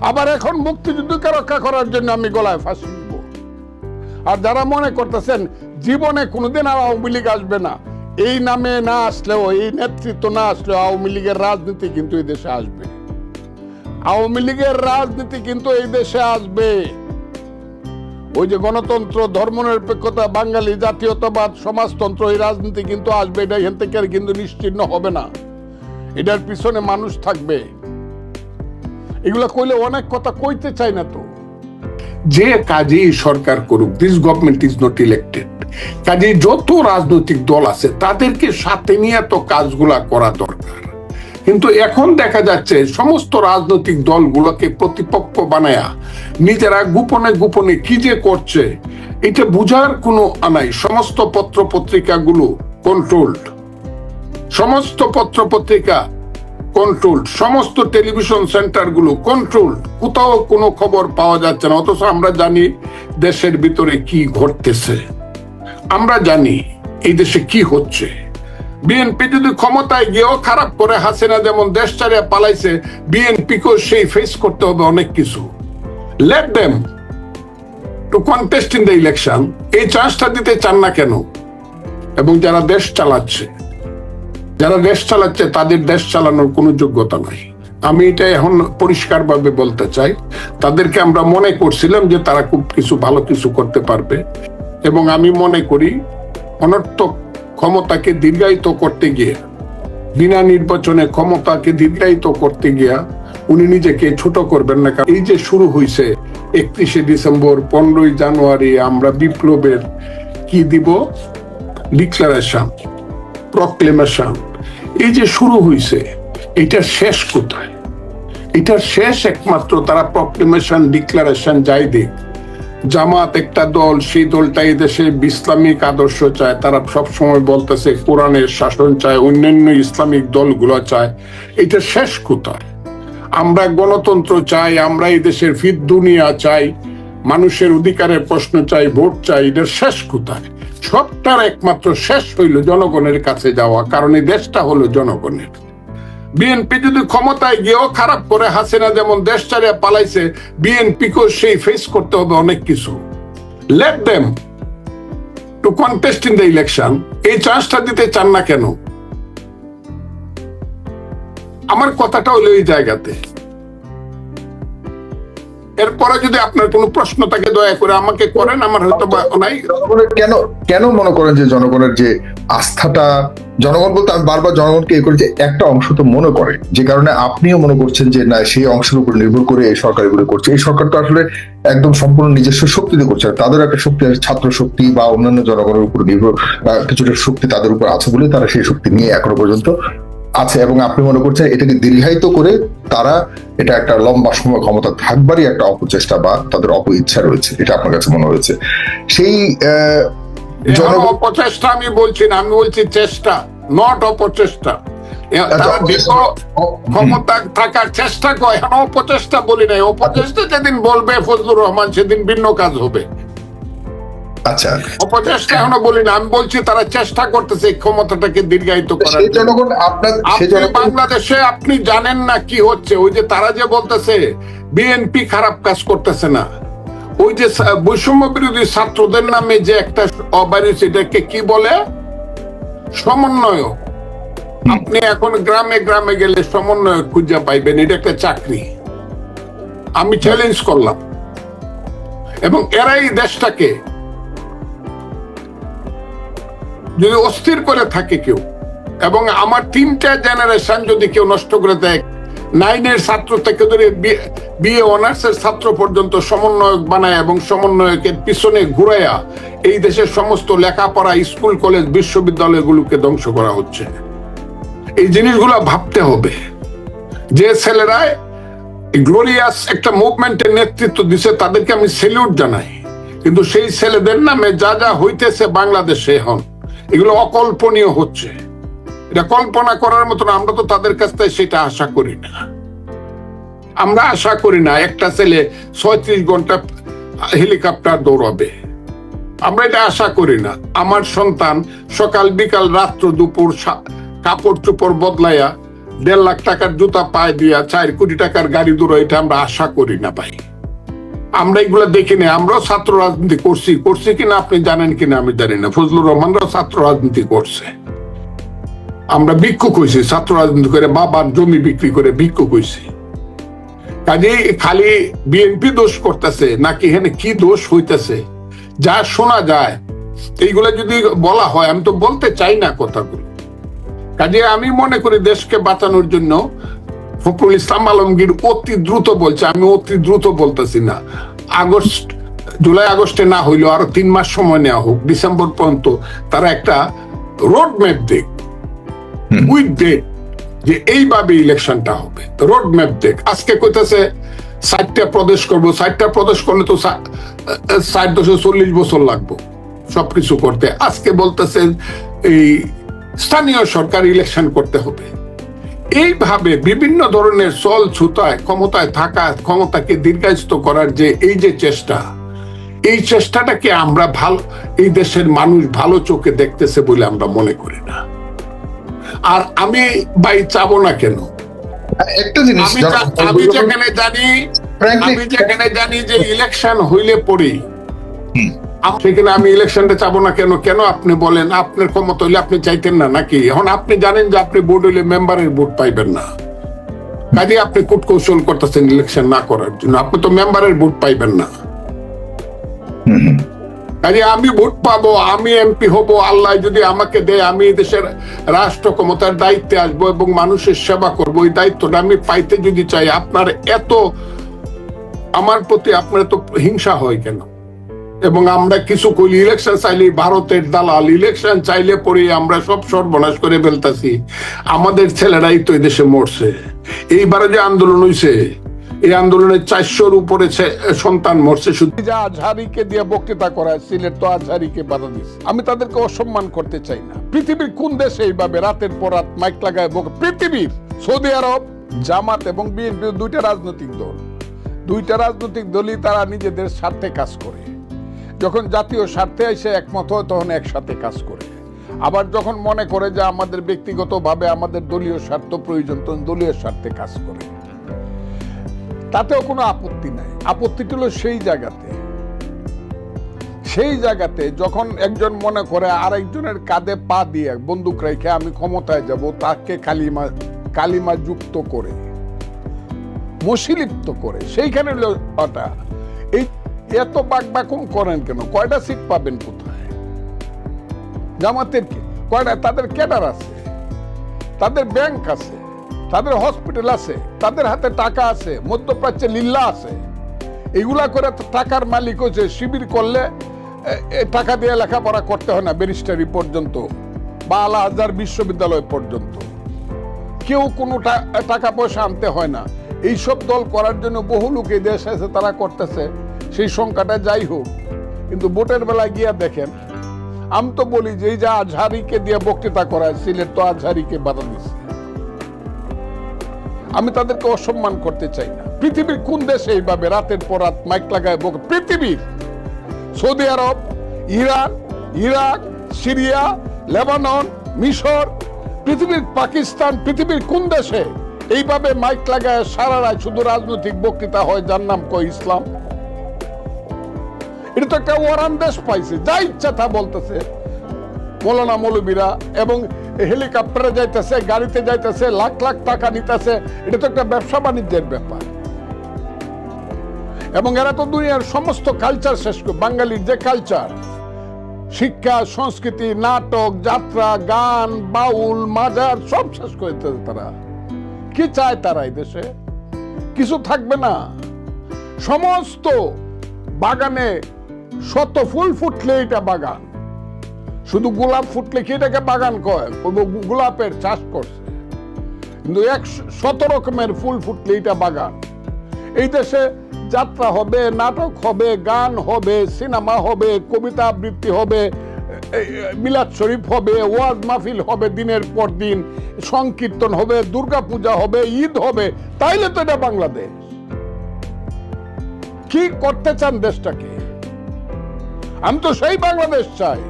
আবার এখন মুক্তিযুদ্ধকে রক্ষা করার জন্য আমি গলায় ফাঁসি দিব। আর যারা মনে করতেছেন, জীবনে কোনোদিন আর আওয়ামী লীগ আসবে না, এই নামে না আসলেও, এই নেতৃত্ব না আসলেও আওয়ামী লীগের রাজনীতি কিন্তু এই দেশে আসবে। আওয়ামী লীগের রাজনীতি কিন্তু এই দেশে আসবে। ওই যে গণতন্ত্র, ধর্মনিরপেক্ষতা, বাঙালি, জাতীয়তাবাদ, সমাজতন্ত্র, এই রাজনীতি কিন্তু আসবে, এটা এখান থেকে কিন্তু নিশ্চিহ্ন হবে না। এটার পিছনে মানুষ থাকবে। এগুলো কইলে অনেক কথা কইতে চাই না তো। যে কাজেই সরকার করুক this government is not elected কাজে যত রাজনৈতিক দল আছে, তাদেরকে সাথে নিয়ে তো কাজগুলা করা দরকার। কিন্তু এখন দেখা যাচ্ছে, সমস্ত রাজনৈতিক দলগুলোকে প্রতিপক্ষ বানায়া, নিজেরা গোপনে গোপনে কি যে করছে, এটা বুঝার কোনো আনাই সমস্ত পত্র পত্রিকাগুলো কন্ট্রোলড সমস্ত পত্র পত্রিকা কন্ট্রোল সমস্ত টেলিভিশন সেন্টারগুলো কন্ট্রোল কোথাও কোনো খবর পাওয়া যাচ্ছে না। অথচ আমরা জানি দেশের ভিতরে কি ঘটতেছে। আমরা জানি এই দেশে কি হচ্ছে। বিএনপি যদি ক্ষমতায় গিয়েও খারাপ করে, হাসিনা যেমন দেশ ছাড়িয়ে পালাইছে, বিএনপিকেও সেই ফেস করতে হবে অনেক কিছু। Let them to contest in the election এই চান্সটা দিতে চান না কেন? এবং যারা দেশ চালাচ্ছে। যারা দেশ চালাচ্ছে, তাদের দেশ চালানোর কোনো যোগ্যতা নাই। আমি এটা এখন পরিষ্কারভাবে বলতে চাই। তাদেরকে আমরা মনে করছিলাম যে তারা খুব কিছু, ভালো কিছু করতে পারবে। এবং আমি মনে করি, অনর্থক ক্ষমতাকে দীর্ঘায়িত করতে গিয়ে, বিনা নির্বাচনে ক্ষমতাকে দীর্ঘায়িত করতে গিয়া উনি নিজেকে ছোট করবেন না। কারণ এই যে শুরু হয়েছে একত্রিশে ডিসেম্বর, পনেরোই জানুয়ারি, আমরা বিপ্লবের কি দিব? ডিক্লারেশন। প্রক্লেমেশন এই যে শুরু হয়েছে এটা শেষ কোথায়? এটার শেষ একমাত্র তারা প্রক্লেমেশন ডিক্লারেশন যাই দিক। জামাত একটা দল, সেই দলটা এই দেশে ইসলামিক আদর্শ চায়। তারা সবসময় বলতেছে, কোরআনের শাসন চায়, অন্যান্য ইসলামিক দলগুলো চায়। এটা শেষ কোথায়? আমরা গণতন্ত্র চাই, আমরা এই দেশের ফিদ দুনিয়া চাই, মানুষের অধিকারের প্রশ্ন চাই, ভোট চাই, এটার শেষ কোথায়? সবটার একমাত্র শেষ হইল জনগণের কাছে যাওয়া, কারণ এই দেশটা হলো জনগণের। বিএনপি যদি ক্ষমতায় গিয়েও খারাপ করে, হাসিনা যেমন দেশ ছাড়িয়ে পালাইছে বিএনপিকেও সেই ফেস করতে হবে অনেক কিছু। Let them to contest in the election এই চান্সটা দিতে চান না কেন? আমার কথাটা হলো এই জায়গাতে। এরপরে যদি আপনার কোনো প্রশ্ন থাকে, দয়া করে আমাকে করেন, আমার হয়তো নাই। কেন কেন মনে করেন যে জনগণের যে আস্থাটা, জনগণ বলতে আমি বারবার জনগণকে এ করি যে একটা অংশ তো মনে করে, যে কারণে আপনিও মনে করছেন যে না, সেই অংশের উপর নির্ভর করে এই সরকার এগুলো করছে। এই সরকার তো আসলে একদম সম্পূর্ণ নিজস্ব শক্তিতে করছে তাদের একটা শক্তি আছে, ছাত্র শক্তি বা অন্যান্য জনগণের উপর নির্ভর কিছুটা শক্তি তাদের উপর আছে বলে তারা সেই শক্তি নিয়ে এখনও পর্যন্ত আছে এবং আপনি মনে করছেন এটাকে দীর্ঘায়িত করে তারা এটা একটা লম্বা সময় ক্ষমতা থাকবারই একটা অপচেষ্টা বা তাদের অপ ইচ্ছা রয়েছে এটা আপনার কাছে মনে হয়েছে। সেই অপচেষ্টা আমি বলছি না আমি বলছি চেষ্টা নট অপচেষ্টা। আচ্ছা, ক্ষমতা থাকার চেষ্টা করে অপচেষ্টা বলি নাই। অপচেষ্টা যেদিন বলবে ফজলুর রহমান সেদিন ভিন্ন কাজ হবে। আচ্ছা। অপচেষ্টা এখনও বলি না আমি বলছি তারা চেষ্টা করতেছে ক্ষমতাটাকে দীর্ঘায়িত করার জনগণ আপনার বাংলাদেশে আপনি জানেন না কি হচ্ছে ওই যে তারা যে বলতেছে বিএনপি খারাপ কাজ করতেছে না। ওই যে বৈষম্য বিরোধী ছাত্রদের নামে যে একটা অবারি সেটাকে কি বলে? সমন্বয় আপনি এখন গ্রামে গ্রামে গেলে সমন্বয় খুঁজে পাইবেন এটা একটা চাকরি। আমি চ্যালেঞ্জ করলাম। এবং এরাই দেশটাকে যদি অস্থির করে থাকে কেউ, এবং আমার তিনটা জেনারেশন যদি কেউ নষ্ট করে দেয় নাইনের ছাত্র থেকে ধরে বিএ অনার্সের ছাত্র পর্যন্ত সমন্বয়ক বানায় এবং সমন্বয়কের পিছনে ঘুরাইয়া এই দেশের সমস্ত লেখাপড়া, স্কুল কলেজ বিশ্ববিদ্যালয়গুলোকে ধ্বংস করা হচ্ছে। এই জিনিসগুলো ভাবতে হবে। যে ছেলেরা গ্লোরিয়াস একটা মুভমেন্টের নেতৃত্ব দিছে, তাদেরকে আমি সেলিউট জানাই। কিন্তু সেই ছেলেদের নামে যা যা হইতেছে বাংলাদেশে এখন এগুলো অকল্পনীয় হচ্ছে। এটা কল্পনা করার মতো না, আমরা তো তাদের কাছ থেকে সেটা আশা করি না। আমরা আশা করি না, একটা ছেলে ছয়ত্রিশ ঘণ্টা হেলিকপ্টার দৌড়াবে। আমরা এটা আশা করি না। আমার সন্তান সকাল, বিকাল, রাত্র, দুপুর কাপড় চোপড় বদলাইয়া দেড় লাখ টাকার জুতা পায়ে দিয়া চার কোটি টাকার গাড়ি দূর এটা আমরা আশা করি না ভাই। আমরা এগুলা দেখি না আমরাও ছাত্র রাজনীতি করছি। করছি কিনা আপনি জানেন কিনা আমি জানি না। ফজলুর রহমানরাও ছাত্র রাজনীতি করছে। আমরা ভিক্ষুক হয়েছি, ছাত্র রাজনীতি করে বাবার জমি বিক্রি করে ভিক্ষুক হয়েছি। কাজে খালি বিএনপি দোষ করতেছে, নাকি এখানে কি দোষ হইতেছে? যা শোনা যায়, এইগুলা যদি বলা হয়, আমি তো বলতে চাই না কথাগুলো। কাজে আমি মনে করি দেশকে বাঁচানোর জন্য ফখরুল ইসলাম আলমগীর অতি দ্রুত বলছে আমি অতি দ্রুত বলতেছি না। আগস্ট জুলাই আগস্টে না হইলেও আরও তিন মাস সময় নেওয়া হোক ডিসেম্বর পর্যন্ত তারা একটা রোড ম্যাপ দেখ উইথ ডেট যে এইভাবে ইলেকশনটা হবে। রোড ম্যাপ দেখ। আজকে কইতেছে ষাটটা প্রদেশ করব। ষাটটা প্রদেশ করলে তো ষাট দশে চল্লিশ বছর লাগবো সবকিছু করতে। আজকে বলতেছে এই স্থানীয় সরকার ইলেকশন করতে হবে। এইভাবে বিভিন্ন ধরনের চল ছুতায় ক্ষমতায় থাকা ক্ষমতাকে দীর্ঘায়িত করার যে এই যে চেষ্টা এই চেষ্টাটাকে আমরা ভালো এই দেশের মানুষ ভালো চোখে দেখতেছে বলে আমরা মনে করি না আর আমি ভাই চাবো না কেন একটা জিনিস আমি যেখানে জানি আমি যেখানে জানি যে ইলেকশন হইলে পরেই। আম- সেখানে আমি ইলেকশনটা চাবো না কেন? কেন আপনি বলেন? আপনার ক্ষমতা হইলে আপনি চাইতেন না নাকি? এখন আপনি জানেন যে আপনি বোর্ড হইলে মেম্বারের ভোট পাইবেন না। কাজে আপনি কূট কৌশল করতেছেন ইলেকশন না করার জন্য। আপনি তো মেম্বারের ভোট পাইবেন না। কাজে আমি ভোট পাবো, আমি এমপি হব, আল্লাহ যদি আমাকে দেয়, আমি দেশের রাষ্ট্র ক্ষমতার দায়িত্বে আসব এবং মানুষের সেবা করব, ওই দায়িত্বটা আমি পাইতে যদি চাই, আপনার এত, আমার প্রতি আপনার তো হিংসা হয় কেন? এবং আমরা কিছু করি ইলেকশন চাইলে ভারতের দালাল ইলেকশন চাইলে পরে আমরা সব সর্বনাশ করে ফেলতাছি। আমাদের ছেলেরাই তো দেশে মরছে। এইবারে যে আন্দোলন হয়েছে এই চারশোর উপরে সন্তান মরছে শুধু। যা আজহারিকে দিয়ে বক্তৃতা করায়, সিলেট তো আজহারিকে বাধা আমি তাদেরকে অসম্মান করতে চাই না। পৃথিবীর কোন দেশে এইভাবে রাতের পর রাত মাইক লাগায় পৃথিবীর সৌদি আরব, জামাত এবং বিএনপি দুইটা রাজনৈতিক দল। দুইটা রাজনৈতিক দলই তারা নিজেদের স্বার্থে কাজ করে। যখন জাতীয় স্বার্থে এসে একমত হয়, তখন একসাথে কাজ করে। আবার যখন মনে করে যে আমাদের ব্যক্তিগতভাবে আমাদের দলীয় স্বার্থ প্রয়োজন, তখন দলীয় স্বার্থে কাজ করে। তাতেও কোনো আপত্তি নাই। আপত্তিটা হলো সেই জায়গাতে। সেই জায়গাতে যখন একজন মনে করে আরেকজনের কাঁধে পা দিয়ে বন্দুক রেখে আমি ক্ষমতায় যাব, তাকে কালিমা কালিমা যুক্ত করে মশিলিপ্ত করে, সেইখানে হলো এই এত বাক বাকবাকুম করেন কেন? কয়টা সিট পাবেন কোথায়? জামাতের কয়টা? তাদের ক্যাডার আছে, তাদের ব্যাংক আছে, তাদের হসপিটাল আছে, তাদের হাতে টাকা আছে, মধ্যপ্রাচ্যে লিল্লা আছে। এগুলা করে টাকার মালিক হচ্ছে, শিবির করলে টাকা দিয়ে লেখাপড়া করতে হয় না, ব্যারিস্টারি পর্যন্ত বা আলা হাজার বিশ্ববিদ্যালয় পর্যন্ত। কেউ কোনো টাকা পয়সা আনতে হয় না। এইসব দল করার জন্য বহু লোক এই দেশে আছে তারা করতেছে। সেই সংখ্যাটা যাই হোক, কিন্তু ভোটের বেলায় গিয়া দেখেন, আমি তো বলি যে যে আজহারিকে দিয়ে বক্তৃতা করায় সিলেট তো আজহারিকে বাধা দিচ্ছে আমি তাদেরকে অসম্মান করতে চাই না। পৃথিবীর কোন দেশে এইভাবে রাতের পর রাত মাইক লাগায় বক পৃথিবীর, Saudi Arab, Iran, Iraq, Syria, Lebanon, মিশর, পৃথিবীর পাকিস্তান, পৃথিবীর কোন দেশে এইভাবে মাইক লাগায় সারা রাত শুধু রাজনৈতিক বক্তৃতা হয়, যার নাম কয় ইসলাম? এটা তো একটা ওয়ারান দেশ পাইছে, যা ইচ্ছা তা বলতেছে। মৌলানা মৌলবীরা এবং হেলিকপ্টারে যাইতেছে, গাড়িতে যাইতেছে, লাখ লাখ টাকা নিতেছে, এটা তো একটা ব্যবসা বাণিজ্যের ব্যাপার। এবং এরা তো দুনিয়ার সমস্ত কালচার শেষ করে, বাঙালির যে কালচার শিক্ষা, সংস্কৃতি, নাটক, যাত্রা, গান, বাউল, মাজার, সব শেষ করে তারা। কি চায় তারা এই দেশে? কিছু থাকবে না। সমস্ত বাগানে শত ফুল ফুটলে এটা বাগান। শুধু গোলাপ ফুটলে কি এটাকে বাগান কয়? গোলাপের চাষ করছে। কিন্তু এক শত রকমের ফুল ফুটলে এটা বাগান। এই দেশে যাত্রা হবে, নাটক হবে, গান হবে, সিনেমা হবে, কবিতা আবৃত্তি হবে মিলাদ শরীফ হবে, ওয়াজ মাহফিল হবে দিনের পর দিন, সংকীর্তন হবে দুর্গা পূজা হবে, ঈদ হবে, তাইলে তো এটা বাংলাদেশ। কি করতে চান দেশটাকে? আমি তো সেই বাংলাদেশ চাই।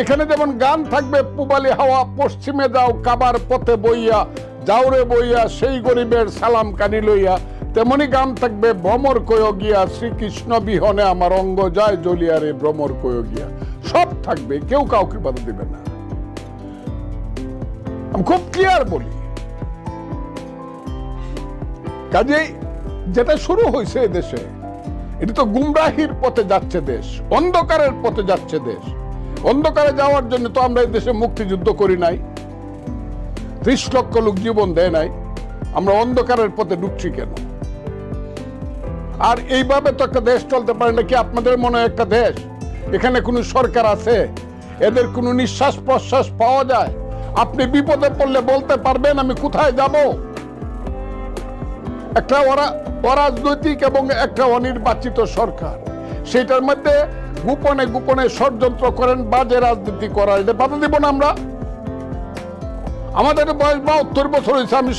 এখানে যেমন গান থাকবে, পুবালি হাওয়া, পশ্চিমে যাও, কাবার পথে বইয়া যাওরে বইয়া, সেই গরিবের সালাম কানি লইয়া, তেমনি গান থাকবে, ভ্রমর কয় গিয়া, শ্রীকৃষ্ণ বিহনে আমার অঙ্গ যায় জ্বলিয়া রে ভ্রমর কয় গিয়া। সব থাকবে, কেউ কাউকে বাধা দিবে না। আমি খুব ক্লিয়ার বলি। কাজেই যেটা শুরু হয়েছে দেশে এটা তো গুমরাহির পথে যাচ্ছে দেশ, অন্ধকারের পথে যাচ্ছে দেশ। অন্ধকারে যাওয়ার জন্য তো আমরা এই দেশে মুক্তিযুদ্ধ করি নাই, ত্রিশ লক্ষ লোক জীবন দেয় নাই, আমরা অন্ধকারের পথে ঢুকছি কেন? আর এইভাবে তো একটা দেশ চলতে পারে না কি আপনাদের মনে হয় একটা দেশ? এখানে কোনো সরকার আছে? এদের কোনো নিঃশ্বাস প্রশ্বাস পাওয়া যায়? আপনি বিপদে পড়লে বলতে পারবেন আমি কোথায় যাব? একটা ওরা অরাজনৈতিক এবং একটা অনির্বাচিত সরকার। সেটার মধ্যে গোপনে গোপনে ষড়যন্ত্র করেন, বাজে রাজনীতি করা এটা বাধা দিব না আমরা। আমাদের বয়স বাহাত্তর বছর হয়েছে, আমি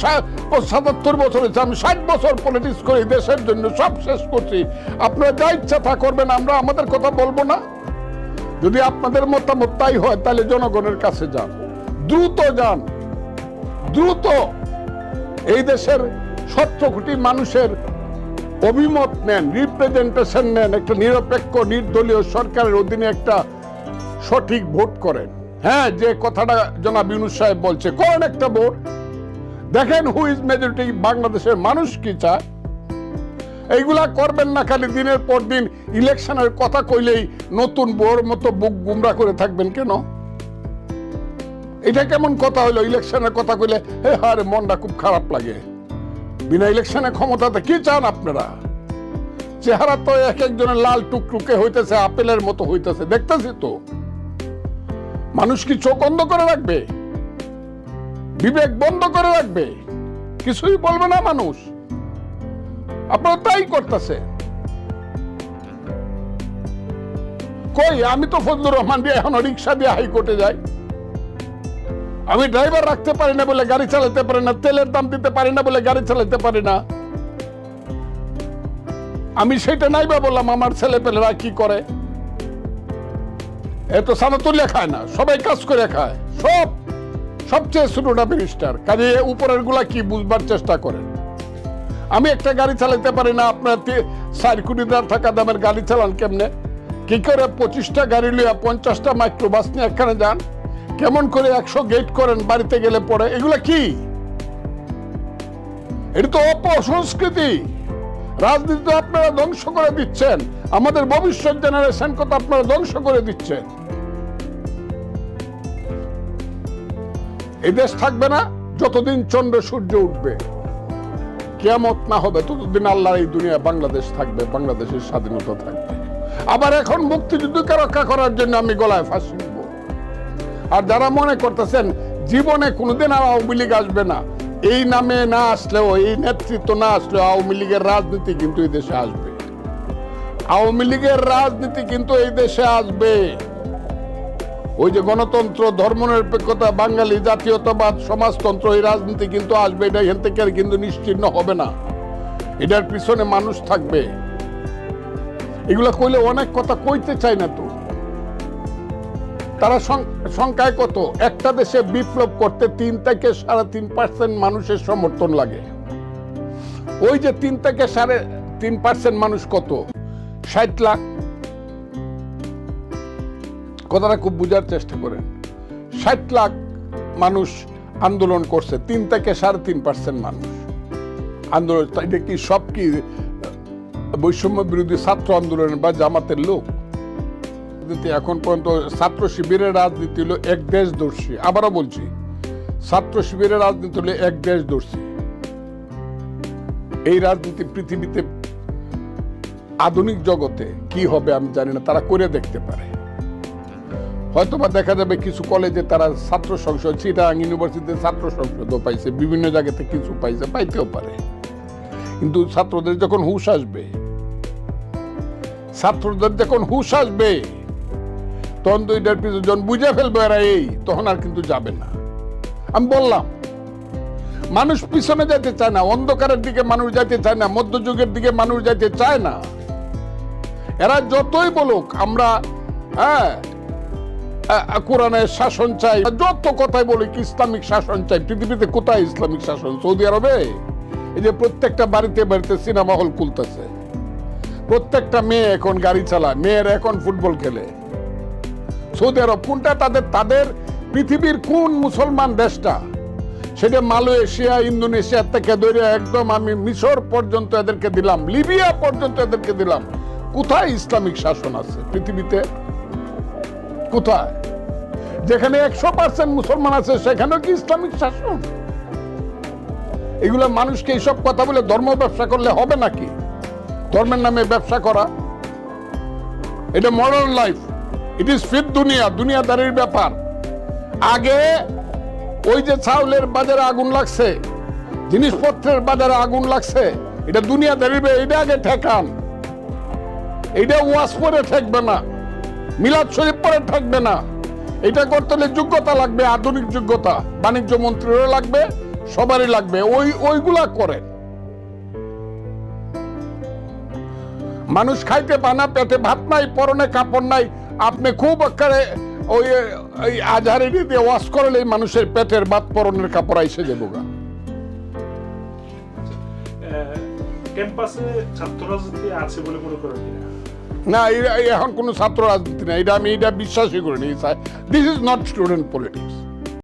সাতাত্তর বছর হয়েছে, আমি ষাট বছর পলিটিক্স করি, দেশের জন্য সব শেষ করছি। আপনারা যা ইচ্ছা তা করবেন, আমরা আমাদের কথা বলব না। যদি আপনাদের মতামত তাই হয়, তাহলে জনগণের কাছে যান। দ্রুত যান। দ্রুত। এই দেশের সত্তর কোটি মানুষের অভিমত নেন রিপ্রেজেন্টেশন নেন, একটা নিরপেক্ষ, নির্দলীয় সরকারের অধীনে একটা সঠিক ভোট করেন। হ্যাঁ যে কথাটা জনাব ইউনুস সাহেব বলছে, করেন একটা ভোট। দেখেন হু ইজ মেজরিটি বাংলাদেশের মানুষ কি চায়? এইগুলা করবেন না খালি দিনের পর দিন, ইলেকশনের কথা কইলেই নতুন বোর মতো বুক গুমরা করে থাকবেন কেন? এটা কেমন কথা হইল? ইলেকশনের কথা কইলে, হে হারে মনটা খুব খারাপ লাগে। বিনা ইলেকশনে ক্ষমতাতে কি চান আপনারা? চেহারা তো এক একজনের লাল টুকটুকে হইতেছে, আপেলের মতো হইতেছে, দেখতেছি তো। মানুষ কি চোখ বন্ধ করে রাখবে? বিবেক বন্ধ করে রাখবে? কিছুই বলবে না মানুষ। আপনারা তাই করতেছে কই, আমি তো ফজলুর রহমান দিয়ে এখন রিক্সা দিয়ে হাইকোর্টে যাই। আমি ড্রাইভার রাখতে পারি না বলে গাড়ি চালাতে পারি না, তেলের দাম দিতে পারি না বলে গাড়ি চালাতে পারি না। আমি সেটা নাই বা বললাম, আমার ছেলে পেলেরা কি করে? এত সানাতুল্য খায় না, সবাই কাজ করে খায়, সব, সবচেয়ে ছোটটা মিনিস্টার কাজে উপরেরগুলা কি বুঝবার চেষ্টা করেন? আমি একটা গাড়ি চালাতে পারি না, আপনার তি- চার কোটি টাকা দামের গাড়ি চালান কেমনে? কি করে পঁচিশটা গাড়ি লইয়া পঞ্চাশটা মাইক্রোবাস নিয়ে এখানে যান? কেমন করে একশো গেট করেন বাড়িতে গেলে পরে? এগুলা কি? এটা তো অপসংস্কৃতি। রাজনীতি তো আপনারা ধ্বংস করে দিচ্ছেন। আমাদের ভবিষ্যৎ জেনারেশন কথা আপনারা ধ্বংস করে দিচ্ছেন? এই দেশ থাকবে না যতদিন চন্দ্র সূর্য উঠবে। কেয়ামত না হবে, ততদিন আল্লাহ এই দুনিয়া বাংলাদেশ থাকবে, বাংলাদেশের স্বাধীনতা থাকবে। আবার এখন মুক্তিযুদ্ধকে রক্ষা করার জন্য আমি গলায় ফাঁসি আর যারা মনে করতেছেন, জীবনে কোনোদিন আর আওয়ামী লীগ আসবে না, এই নামে না আসলেও, এই নেতৃত্ব না আসলেও আওয়ামী লীগের রাজনীতি কিন্তু এই দেশে আসবে। আওয়ামী লীগের রাজনীতি কিন্তু এই দেশে আসবে। ওই যে গণতন্ত্র, ধর্মনিরপেক্ষতা, বাঙালি, জাতীয়তাবাদ, সমাজতন্ত্র, এই রাজনীতি কিন্তু আসবে, এটা এখান থেকে কিন্তু নিশ্চিন্ন হবে না। এটার পিছনে মানুষ থাকবে। এগুলা কইলে অনেক কথা কইতে চায় না তো। তারা সংখ্যায় কত? একটা দেশে বিপ্লব করতে তিন থেকে সাড়ে তিন পার্সেন্ট মানুষের সমর্থন লাগে। ওই যে তিন থেকে সাড়ে তিন পার্সেন্ট মানুষ কত? ষাট লাখ। কথাটা খুব বুঝার চেষ্টা করেন। ষাট লাখ মানুষ আন্দোলন করছে, তিন থেকে সাড়ে তিন পার্সেন্ট মানুষ। আন্দোলন এটা কি সব কি বৈষম্য বিরোধী ছাত্র আন্দোলনের বা জামাতের লোক? রাজনীতি এখন পর্যন্ত ছাত্র শিবিরের রাজনীতি হলো এক দেশ দর্শী আবারও বলছি, ছাত্র শিবিরের রাজনীতি হলো এক দেশ দর্শী এই রাজনীতি পৃথিবীতে আধুনিক জগতে কি হবে আমি জানি না, তারা করে দেখতে পারে। হয়তোবা দেখা যাবে কিছু কলেজে তারা ছাত্র সংসদ চিটাং ইউনিভার্সিটিতে ছাত্র সংসদও পাইছে, বিভিন্ন জায়গাতে কিছু পাইছে, পাইতেও পারে। কিন্তু ছাত্রদের যখন হুশ আসবে, ছাত্রদের যখন হুশ আসবে তখন তো এটার পিছনে যখন বুঝে ফেলবে এরা এই, তখন আর কিন্তু যাবে না। আমি বললাম, মানুষ পিছনে যেতে চায় না, অন্ধকারের দিকে মানুষ যেতে চায় না, মধ্যযুগের দিকে মানুষ যেতে চায় না। এরা যতই বলুক, আমরা হ্যাঁ কোরআনের শাসন চাই যত কথাই বলি ইসলামিক শাসন চাই, পৃথিবীতে কোথায় ইসলামিক শাসন? সৌদি আরবে? এই যে প্রত্যেকটা বাড়িতে বাড়িতে সিনেমা হল খুলতেছে। প্রত্যেকটা মেয়ে এখন গাড়ি চালায়, মেয়েরা এখন ফুটবল খেলে। সৌদি আরব কোনটা? তাদের তাদের পৃথিবীর কোন মুসলমান দেশটা? সেটা মালয়েশিয়া, ইন্দোনেশিয়া থেকে ধরে একদম আমি মিশর পর্যন্ত এদেরকে দিলাম, লিবিয়া পর্যন্ত এদেরকে দিলাম। কোথায় ইসলামিক শাসন আছে পৃথিবীতে? কোথায়? যেখানে একশো পার্সেন্ট মুসলমান আছে, সেখানেও কি ইসলামিক শাসন? এগুলো মানুষকে এইসব কথা বলে ধর্ম ব্যবসা করলে হবে নাকি? ধর্মের নামে ব্যবসা করা? এটা modern life it is fit দুনিয়া দুনিয়াদারির ব্যাপার। আগে ওই যে চাউলের বাজারে আগুন লাগছে, জিনিসপত্রের বাজারে আগুন লাগছে, এটা দুনিয়াদারির বে- এটা আগে ঠেকান। এটা ওয়াশ পরে ঠেকবে না, মিলাদ শরীফ পরে ঠেকবে না। এটা করতে হলে যোগ্যতা লাগবে, আধুনিক যোগ্যতা। বাণিজ্য মন্ত্রীরও লাগবে, সবারই লাগবে, ওই ওইগুলা করেন। মানুষ খাইতে পানা পেটে ভাত নাই, পরনে কাপড় নাই আপনি খুব আকারে ওই ওই আজহারে দিয়ে ওয়াশ করলে মানুষের পেটের বাত পরনের কাপড় আইসে যাব গা। ক্যাম্পাসে ছাত্র রাজনীতি আছে বলে মনে করেন না এখন কোনো ছাত্র রাজনীতি না এটা আমি এটা বিশ্বাসই করিনি this is not student politics